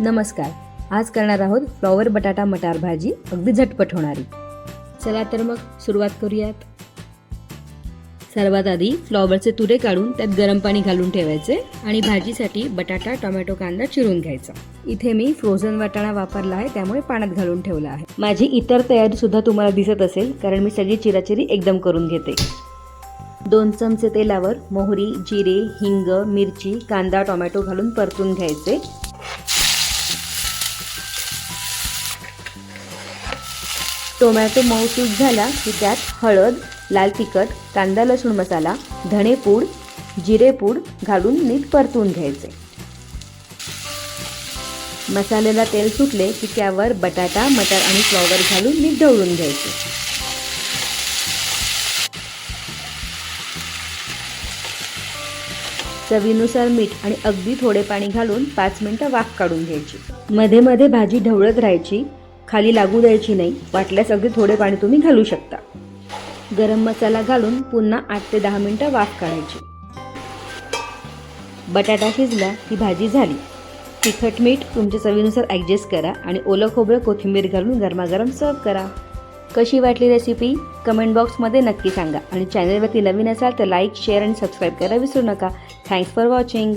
नमस्कार. आज करणार आहोत फ्लॉवर बटाटा मटार भाजी. अगदी झटपट होणारी. चला तर मग सुरुवात करूयात. सर्वात आधी फ्लॉवरचे तुरे काढून त्यात गरम पाणी घालून ठेवायचे आणि भाजीसाठी बटाटा टोमॅटो कांदा चिरून घ्यायचा. इथे मी फ्रोझन वाटाणा वापरला आहे त्यामुळे पाण्यात घालून ठेवला आहे. माझी इतर तयारी सुद्धा तुम्हाला दिसत असेल कारण मी सगळी चिराचिरी एकदम करून घेते. दोन चमचे तेलावर मोहरी जिरे हिंग मिरची कांदा टोमॅटो घालून परतून घ्यायचे. टोमॅटो मऊसूत झाला की त्यात हळद लाल तिखट कांदा लसूण मसाला धणेपूड जिरेपूड घालून नीट परतून घ्यायचे. मसाल्याला तेल सुटले की त्यावर बटाटा मटार आणि फ्लॉवर घालून नीट ढवळून घ्यायचे. चवीनुसार मीठ आणि अगदी थोडे पाणी घालून पाच मिनिटं वाफ काढून घ्यायची. मध्ये मध्ये भाजी ढवळत राहायची. खाली लागू द्यायची नाही. वाटल्यास अगदी थोडे पाणी तुम्ही घालू शकता. गरम मसाला घालून पुन्हा आठ ते दहा मिनटं वाफ काढायची. बटाटा शिजला की भाजी झाली. तिखट मीठ तुमच्या चवीनुसार ॲडजस्ट करा आणि ओलं खोबरं कोथिंबीर घालून गरमागरम सर्व करा. कशी वाटली रेसिपी कमेंट बॉक्समध्ये नक्की सांगा. आणि चॅनलवरती नवीन असाल तर लाईक शेअर आणि सबस्क्राईब करायला विसरू नका. Thanks for watching